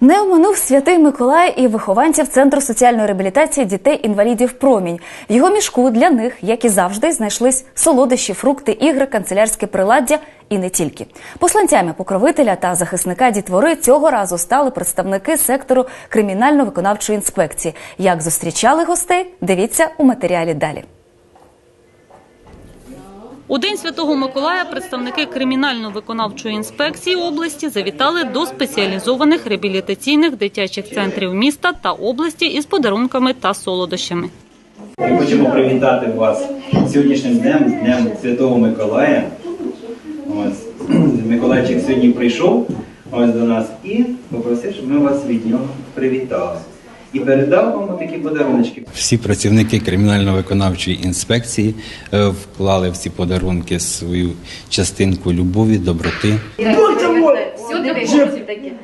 Не оминув святий Миколай і вихованців центру соціальної реабілітації дітей-інвалідів Промінь. В його мішку для них, як і завжди, знайшлись солодощі, фрукти, ігри, канцелярське приладдя і не тільки. Посланцями покровителя та захисника дітвори цього разу стали представники сектору кримінально-виконавчої інспекції. Як зустрічали гостей, дивіться у матеріалі далі. У день Святого Миколая представники кримінально-виконавчої інспекції області завітали до спеціалізованих реабілітаційних дитячих центрів міста та області із подарунками та солодощами. Ми хочемо привітати вас сьогоднішнім днем, Днем Святого Миколая. Ось. Миколайчик сьогодні прийшов ось до нас і попросив, щоб ми вас від нього привітали. І передав вам такі подарунки. Всі працівники кримінально-виконавчої інспекції е, вклали в ці подарунки свою частинку любові, доброти.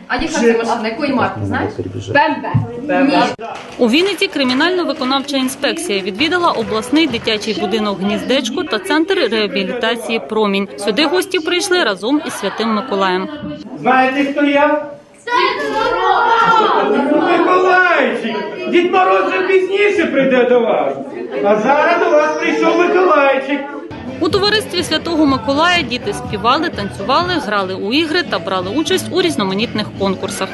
А яка це машина? Якої марки, знаєш? Ні. У Вінниці кримінально-виконавча інспекція відвідала обласний дитячий будинок гніздечко та центр реабілітації Промінь. Сюди гості прийшли разом із святим Миколаєм. Знаєте, хто я? Миколайчик! Дід Мороз вже пізніше прийде до вас. А зараз до вас прийшов Миколайчик. У товаристві Святого Миколая діти співали, танцювали, грали у ігри та брали участь у різноманітних конкурсах.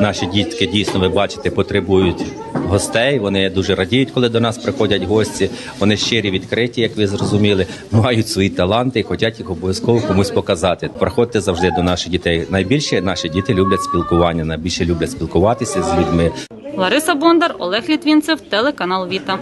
Наші дітки дійсно ви бачите потребують гостей. Вони дуже радіють, коли до нас приходять гості. Вони щирі, відкриті, як ви зрозуміли, мають свої таланти і хочуть їх обов'язково комусь показати. Приходьте завжди до наших дітей. Найбільше наші діти люблять спілкування, найбільше люблять спілкуватися з людьми. Лариса Бондар, Олег Літвінцев, телеканал Віта.